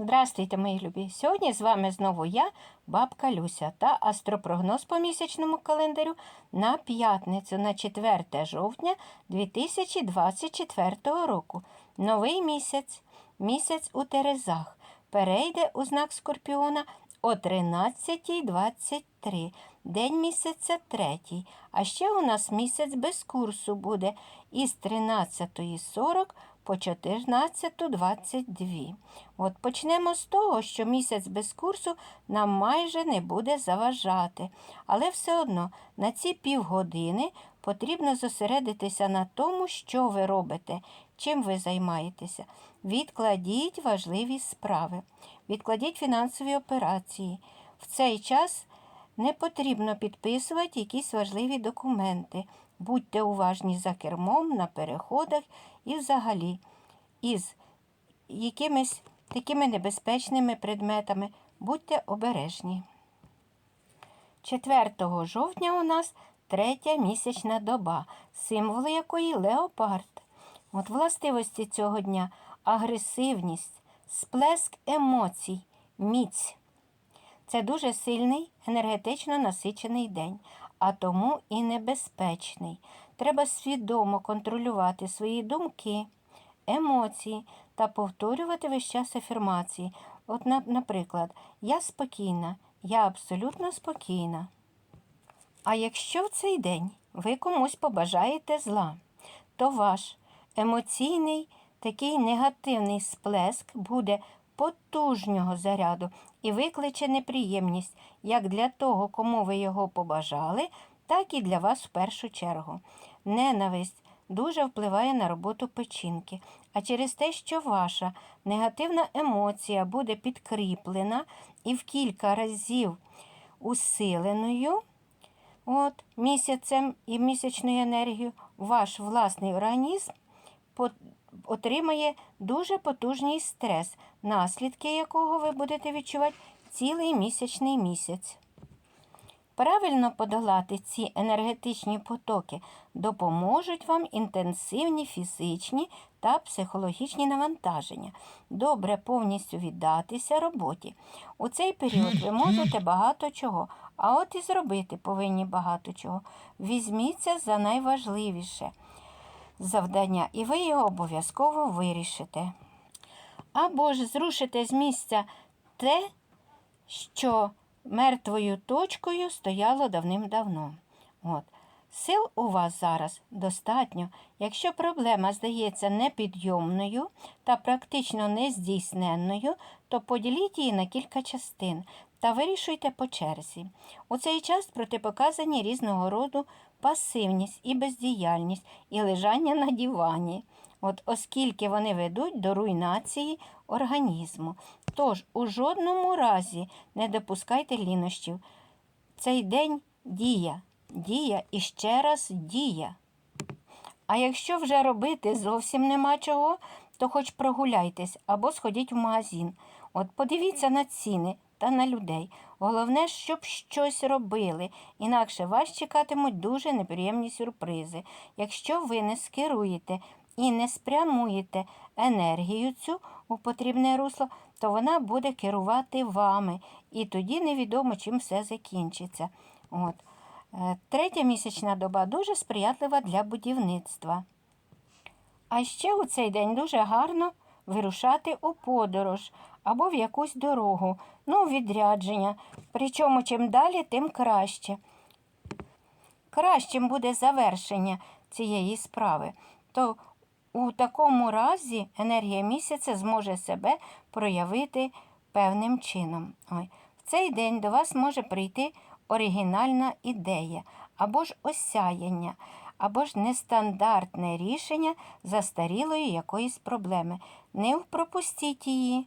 Здравствуйте, мої любі! Сьогодні з вами знову я, бабка Люся, та астропрогноз по місячному календарю на п'ятницю на 4 жовтня 2024 року. Новий місяць, місяць у Терезах, перейде у знак Скорпіона о 13.23, день місяця третій. А ще у нас місяць без курсу буде із 13.40 по 14.22. От почнемо з того, що місяць без курсу нам майже не буде заважати. Але все одно на ці півгодини потрібно зосередитися на тому, що ви робите, чим ви займаєтеся. Відкладіть важливі справи, відкладіть фінансові операції. В цей час не потрібно підписувати якісь важливі документи. Будьте уважні за кермом, на переходах і взагалі із якимись такими небезпечними предметами. Будьте обережні. 4 жовтня у нас третя місячна доба, символ якої леопард. От властивості цього дня агресивність, сплеск емоцій, міць. Це дуже сильний, енергетично насичений день, а тому і небезпечний. Треба свідомо контролювати свої думки, емоції та повторювати весь час афірмації. От, наприклад, я спокійна, я абсолютно спокійна. А якщо в цей день ви комусь побажаєте зла, то ваш емоційний такий негативний сплеск буде потужнього заряду і викличе неприємність як для того, кому ви його побажали, так і для вас в першу чергу. Ненависть дуже впливає на роботу печінки, а через те, що ваша негативна емоція буде підкріплена і в кілька разів усиленою, от, місяцем і місячною енергією, ваш власний організм отримає дуже потужний стрес, наслідки якого ви будете відчувати цілий місячний місяць. Правильно подолати ці енергетичні потоки допоможуть вам інтенсивні фізичні та психологічні навантаження. Добре повністю віддатися роботі. У цей період ви можете багато чого, а от і зробити повинні багато чого. Візьміться за найважливіше завдання, і ви його обов'язково вирішите. Або ж зрушите з місця те, що мертвою точкою стояло давним-давно. От. Сил у вас зараз достатньо. Якщо проблема здається непідйомною та практично нездійсненною, то поділіть її на кілька частин та вирішуйте по черзі. У цей час протипоказані різного роду пасивність і бездіяльність, і лежання на дивані. От оскільки вони ведуть до руйнації організму. Тож у жодному разі не допускайте лінощів. Цей день дія, дія і ще раз дія. А якщо вже робити зовсім нема чого, то хоч прогуляйтесь або сходіть в магазин. От подивіться на ціни та на людей. Головне, щоб щось робили, інакше вас чекатимуть дуже неприємні сюрпризи. Якщо ви не скеруєте і не спрямуєте енергію цю у потрібне русло, то вона буде керувати вами, і тоді невідомо, чим все закінчиться. От. Е, Третя місячна доба дуже сприятлива для будівництва. А ще у цей день дуже гарно вирушати у подорож або в якусь дорогу, ну, відрядження. Причому чим далі, тим краще. Кращим буде завершення цієї справи. То у такому разі енергія місяця зможе себе проявити певним чином. Ой. В цей день до вас може прийти оригінальна ідея, або ж осяяння, або ж нестандартне рішення застарілої якоїсь проблеми. Не пропустіть її.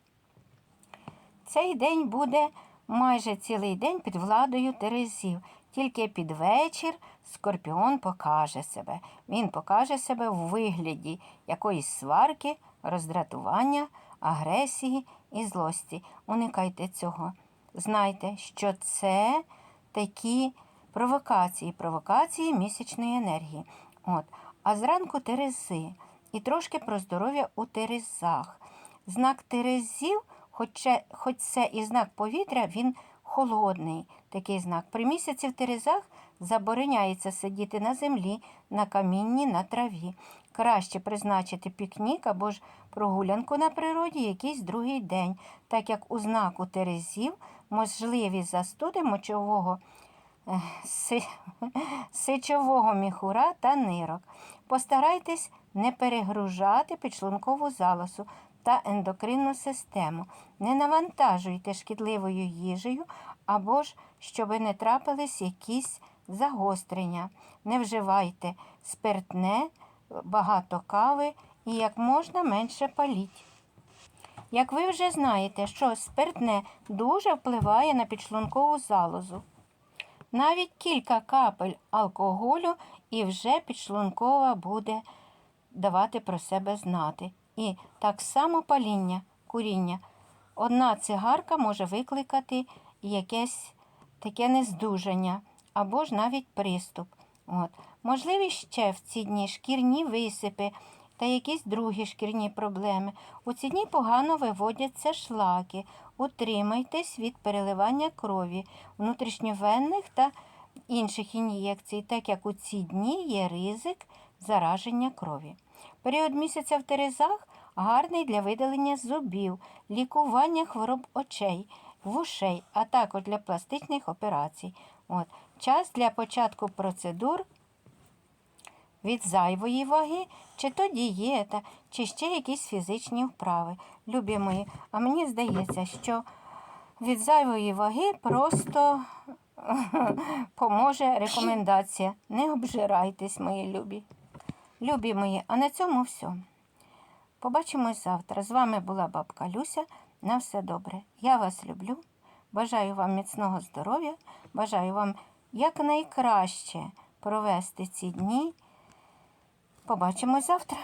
Цей день буде майже цілий день під владою Терезів. Тільки під вечір скорпіон покаже себе. Він покаже себе в вигляді якоїсь сварки, роздратування, агресії і злості. Уникайте цього. Знайте, що це такі провокації, провокації місячної енергії. От. А зранку Терези. І трошки про здоров'я у Терезах. Знак Терезів Хоч, це- хоч це і знак повітря, він холодний такий знак. При місяці в Терезах забороняється сидіти на землі, на камінні, на траві. Краще призначити пікнік або ж прогулянку на природі якийсь другий день, так як у знаку Терезів можливі застуди мочового си- сичового міхура та нирок. Постарайтесь не перегружати підшлункову залозу та ендокринну систему. Не навантажуйте шкідливою їжею або ж щоби не трапились якісь загострення. Не вживайте спиртне, багато кави і як можна менше паліть. Як ви вже знаєте, що спиртне дуже впливає на підшлункову залозу. Навіть кілька капель алкоголю і вже підшлункова буде давати про себе знати. І так само паління, куріння. Одна цигарка може викликати якесь таке нездужання або ж навіть приступ. От. Можливі ще в ці дні шкірні висипи та якісь другі шкірні проблеми. У ці дні погано виводяться шлаки. Утримайтесь від переливання крові, внутрішньовенних та інших ін'єкцій, так як у ці дні є ризик зараження крові. Період місяця в Терезах гарний для видалення зубів, лікування хвороб очей, вушей, а також для пластичних операцій. От. Час для початку процедур від зайвої ваги, чи то дієта, чи ще якісь фізичні вправи. Любі мої, а мені здається, що від зайвої ваги просто поможе рекомендація. Не обжирайтесь, мої любі. Любі мої, а на цьому все. Побачимось завтра. З вами була бабка Люся. На все добре. Я вас люблю. Бажаю вам міцного здоров'я. Бажаю вам якнайкраще провести ці дні. Побачимось завтра.